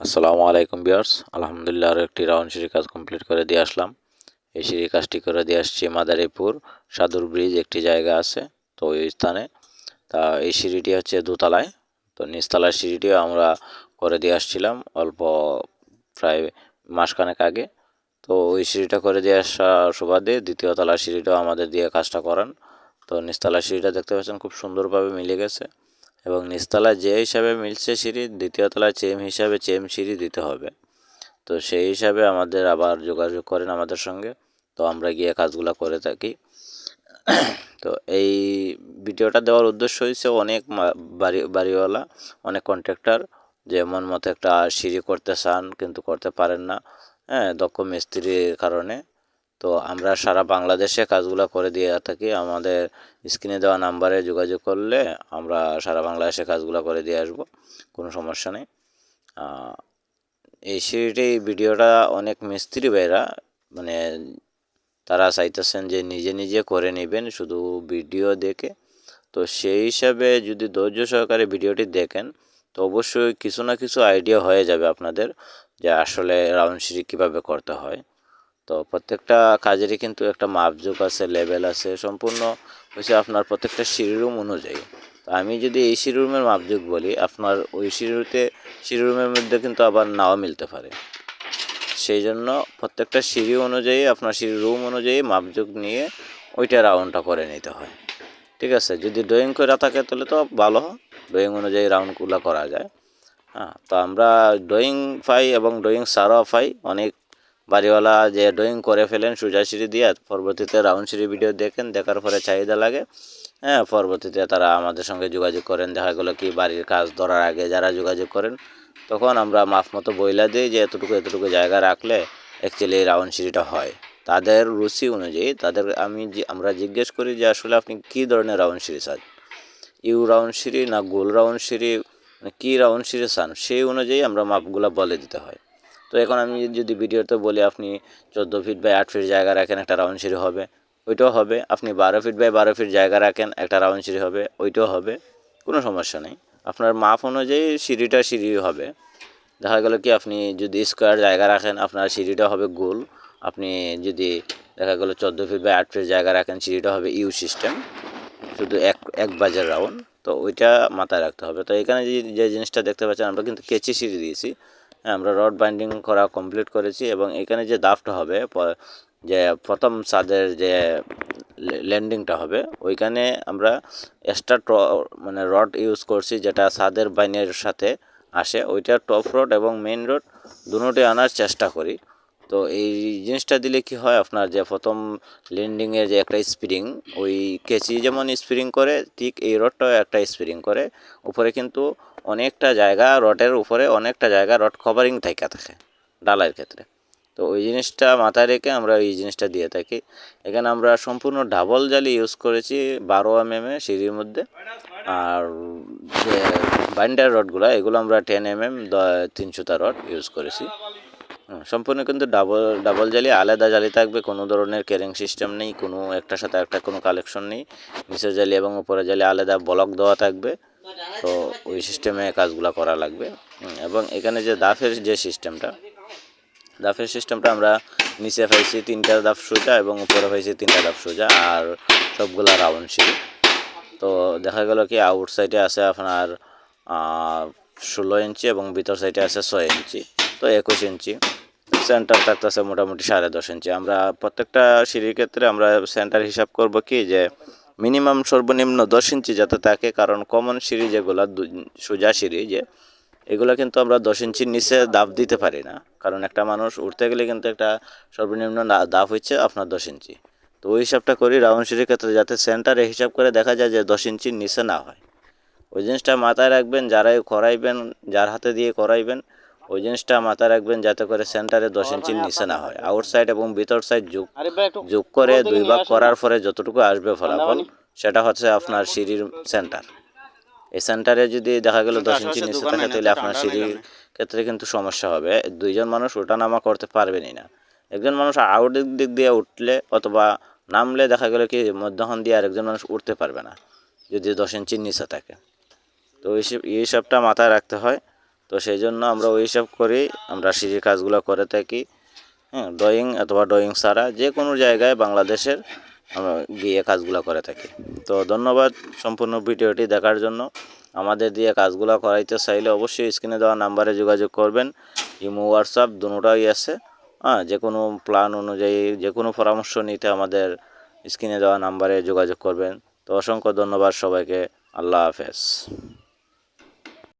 আসসালামু আলাইকুম বিয়ার্স আলহামদুলিল্লাহ আরও একটি রাউন্ড সিঁড়ি কাজ কমপ্লিট করে দিয়ে আসলাম। এই সিঁড়ি কাজটি করে দিয়ে আসছি মাদারীপুর সাদুর ব্রিজ একটি জায়গা আছে, তো ওই স্থানে। তা এই সিঁড়িটি হচ্ছে দোতলায়, তো নিচতলার সিঁড়িটিও আমরা করে দিয়ে আসছিলাম অল্প প্রায় মাসখানেক আগে। তো ওই সিঁড়িটা করে দিয়ে আসা সুবাদে দ্বিতীয় তলার সিঁড়িটাও আমাদের দিয়ে কাজটা করান। তো নিচতলার সিঁড়িটা দেখতে পাচ্ছেন খুব সুন্দরভাবে মিলে গেছে। এবং নিচতলায় যে হিসাবে মিলছে সিঁড়ি দ্বিতীয় তলায় চেম হিসাবে চেম সিঁড়ি দিতে হবে। তো সেই হিসাবে আমাদের আবার যোগাযোগ করেন আমাদের সঙ্গে। তো আমরা গিয়ে কাজগুলো করে থাকি। তো এই ভিডিওটা দেওয়ার উদ্দেশ্য হয়েছে অনেক বাড়ি, বাড়িওয়ালা, অনেক কন্ট্রাক্টর যে মন মতো একটা সিঁড়ি করতে চান কিন্তু করতে পারেন না হ্যাঁ দক্ষ মিস্ত্রির কারণে। তো আমরা সারা বাংলাদেশে কাজগুলো করে দিয়ে থাকি। আমাদের স্ক্রিনে দেওয়া নাম্বারে যোগাযোগ করলে আমরা সারা বাংলাদেশে কাজগুলো করে দিয়ে আসব, কোনো সমস্যা নেই। এই সিঁড়িটি, ভিডিওটা অনেক মিস্ত্রি ভাইরা মানে তারা চাইতেছেন যে নিজে নিজে করে নেবেন, শুধু ভিডিও দেখে। তো সেই হিসাবে যদি ধৈর্য সহকারে ভিডিওটি দেখেন, তো অবশ্যই কিছু না কিছু আইডিয়া হয়ে যাবে আপনাদের যে আসলে রাউন্ড সিঁড়ি কীভাবে করতে হয়। তো প্রত্যেকটা কাজেরই কিন্তু একটা মাপযোগ আছে লেভেল আছে, সম্পূর্ণ হচ্ছে আপনার প্রত্যেকটা সিঁড়িরুম অনুযায়ী। তো আমি যদি এই সিঁড়িরুমের মাপযোগ বলি, আপনার ওই সিঁড়িতে সিঁড়িরুমের মধ্যে কিন্তু আবার নাও মিলতে পারে। সেই জন্য প্রত্যেকটা সিঁড়ি অনুযায়ী, আপনার সিঁড়ি রুম অনুযায়ী মাপযোগ নিয়ে ওইটা রাউন্ডটা করে নিতে হয়। ঠিক আছে? যদি ড্রয়িং করে থাকে তাহলে তো ভালো ড্রয়িং অনুযায়ী রাউন্ডগুলো করা যায়। হ্যাঁ তো আমরা ড্রয়িং পাই এবং ড্রয়িং সারও পাই, অনেক বাড়িওয়ালা যে ড্রয়িং করে ফেলেন সোজা সিঁড়ি দিয়ে, পরবর্তীতে রাউন্ড সিঁড়ি ভিডিও দেখেন, দেখার পরে চাহিদা লাগে। হ্যাঁ পরবর্তীতে তারা আমাদের সঙ্গে যোগাযোগ করেন, দেখা গেলো কি বাড়ির কাজ ধরার আগে যারা যোগাযোগ করেন, তখন আমরা মাফ মতো বইলা দিই যে এতটুকু এতটুকু জায়গা রাখলে অ্যাকচুয়ালি রাউন্ড সিঁড়িটা হয়। তাদের রুচি অনুযায়ী তাদের আমি আমরা জিজ্ঞেস করি যে আসলে আপনি কী ধরনের রাউন্ড সিঁড়ি চান? ইউ রাউন্ড সিঁড়ি না গোল রাউন্ড সিঁড়ি? মানে কী রাউন্ড সিঁড়ি চান? সেই অনুযায়ী আমরা মাপগুলো বলে দিতে হয়। তো এখন আমি যদি ভিডিওতে বলি আপনি চোদ্দ ফিট বাই আট ফিট জায়গা রাখেন, একটা রাউন্ড সিঁড়ি হবে। ওইটাও হবে। আপনি বারো ফিট বাই বারো ফিট জায়গা রাখেন, একটা রাউন্ড সিঁড়ি হবে। ওইটাও হবে। কোনো সমস্যা নেই। আপনার মাপ অনুযায়ী সিঁড়িটা সিঁড়ি হবে। দেখা গেল কি, আপনি যদি স্কোয়ার জায়গা রাখেন, আপনার সিঁড়িটা হবে গোল। আপনি যদি দেখা গেলো চোদ্দ ফিট বাই আট ফিট জায়গা রাখেন, সিঁড়িটা হবে ইউ সিস্টেম শুধু এক এক বাজার রাউন্ড তো ওইটা মাথায় রাখতে হবে। তো এখানে যে জিনিসটা দেখতে পাচ্ছেন, আমরা কিন্তু কেচি সিঁড়ি দিয়েছি। আমরা রড বাইন্ডিং করা কমপ্লিট করেছি এবং এখানে যে দাফটা হবে যে প্রথম ছাদের যে ল্যান্ডিংটা হবে, ওইখানে আমরা এক্সট্রা মানে রড ইউজ করছি যেটা ছাদের বাইনের সাথে আসে। ওইটা টপ রড এবং মেন রড দুটোই আনার চেষ্টা করি। তো এই জিনিসটা দিলে কি হয় আপনার যে প্রথম ল্যান্ডিংয়ের যে একটা স্প্রিং ওই কেচি যেমন স্প্রিং করে, ঠিক এই রডটাও একটা স্প্রিং করে। উপরে কিন্তু অনেকটা জায়গা রডের উপরে অনেকটা জায়গা রড কভারিং থেকে থাকে ডালাইয়ের ক্ষেত্রে। তো ওই জিনিসটা মাথায় রেখে আমরা এই জিনিসটা দিয়ে থাকি। এখানে আমরা সম্পূর্ণ ডাবল জালি ইউজ করেছি বারো এম এম এ সিঁড়ির মধ্যে। আর যে বাইন্ডার রডগুলো এগুলো আমরা টেন এম এম তিনশোটা রড ইউজ করেছি। সম্পূর্ণ কিন্তু ডাবল ডাবল জালি, আলাদা জালি থাকবে, কোনো ধরনের ক্যারিং সিস্টেম নেই, কোনো একটার সাথে একটা কোনো কালেকশন নেই। নিচের জালি এবং উপরে জালি আলাদা ব্লক দেওয়া থাকবে। তো ওই সিস্টেমে কাজগুলো করা লাগবে। এবং এখানে যে দাফের যে সিস্টেমটা দাফের সিস্টেমটা আমরা নিচে পাইছি তিনটা দাফ সোজা এবং উপরে পাইছি তিনটা দাফ সোজা আর সবগুলা রাউন্ড সিঁড়ি তো দেখা গেল কি আউট সাইডে আছে আপনার ষোলো ইঞ্চি এবং ভিতর সাইডে আছে ছয় ইঞ্চি তো একুশ ইঞ্চি সেন্টার থাকতেছে মোটামুটি সাড়ে দশ ইঞ্চি আমরা প্রত্যেকটা সিঁড়ির ক্ষেত্রে আমরা সেন্টার হিসাব করব কি যে মিনিমাম সর্বনিম্ন দশ ইঞ্চি যাতে থাকে, কারণ কমন সিঁড়ি যেগুলো সোজা যে, এগুলো কিন্তু আমরা দশ ইঞ্চির নিচে দাব দিতে পারি না। কারণ একটা মানুষ উঠতে গেলে কিন্তু একটা সর্বনিম্ন দাব হচ্ছে আপনার দশ ইঞ্চি। তো ওই হিসাবটা করি, রাউন্ড সিঁড়ির ক্ষেত্রে যাতে সেন্টারে হিসাব করে দেখা যায় যে দশ ইঞ্চির নিচে না হয়। ওই জিনিসটা মাথায় রাখবেন, যারাই করাইবেন যার হাতে দিয়ে করাইবেন ওই জিনিসটা মাথায় রাখবেন যাতে করে সেন্টারে দশ ইঞ্চির নিচে না হয়। আউটসাইড এবং ভিতর সাইড যোগ যোগ করে দুই ভাগ করার পরে যতটুকু আসবে ফলাফল সেটা হচ্ছে আপনার সিঁড়ির সেন্টার এই সেন্টারে যদি দেখা গেল দশ ইঞ্চি নিচে থাকে তাহলে আপনার সিঁড়ির ক্ষেত্রে কিন্তু সমস্যা হবে। দুইজন মানুষ ওঠানামা করতে পারবেনই না। একজন মানুষ আউটের দিক দিয়ে উঠলে অথবা নামলে দেখা গেল কি মধ্যখান দিয়ে আরেকজন মানুষ উঠতে পারবে না যদি দশ ইঞ্চির নিচে থাকে। তো এই এইসবটা মাথায় রাখতে হয়। তো সেই জন্য আমরা ওই হিসাব করেই আমরা সিঁড়ির কাজগুলো করে থাকি। হ্যাঁ ড্রয়িং অথবা ড্রয়িং ছাড়া যে কোনো জায়গায় বাংলাদেশের আমরা গিয়ে কাজগুলো করে থাকি। তো ধন্যবাদ সম্পূর্ণ ভিডিওটি দেখার জন্য। আমাদের দিয়ে কাজগুলো করাইতে চাইলে অবশ্যই স্ক্রিনে দেওয়া নাম্বারে যোগাযোগ করবেন। ইমো হোয়াটসঅ্যাপ দুটোটাই আছে। হ্যাঁ যে কোনো প্ল্যান অনুযায়ী যে কোনো পরামর্শ নিতে আমাদের স্ক্রিনে দেওয়া নাম্বারে যোগাযোগ করবেন। তো অসংখ্য ধন্যবাদ সবাইকে। আল্লাহ হাফেজ।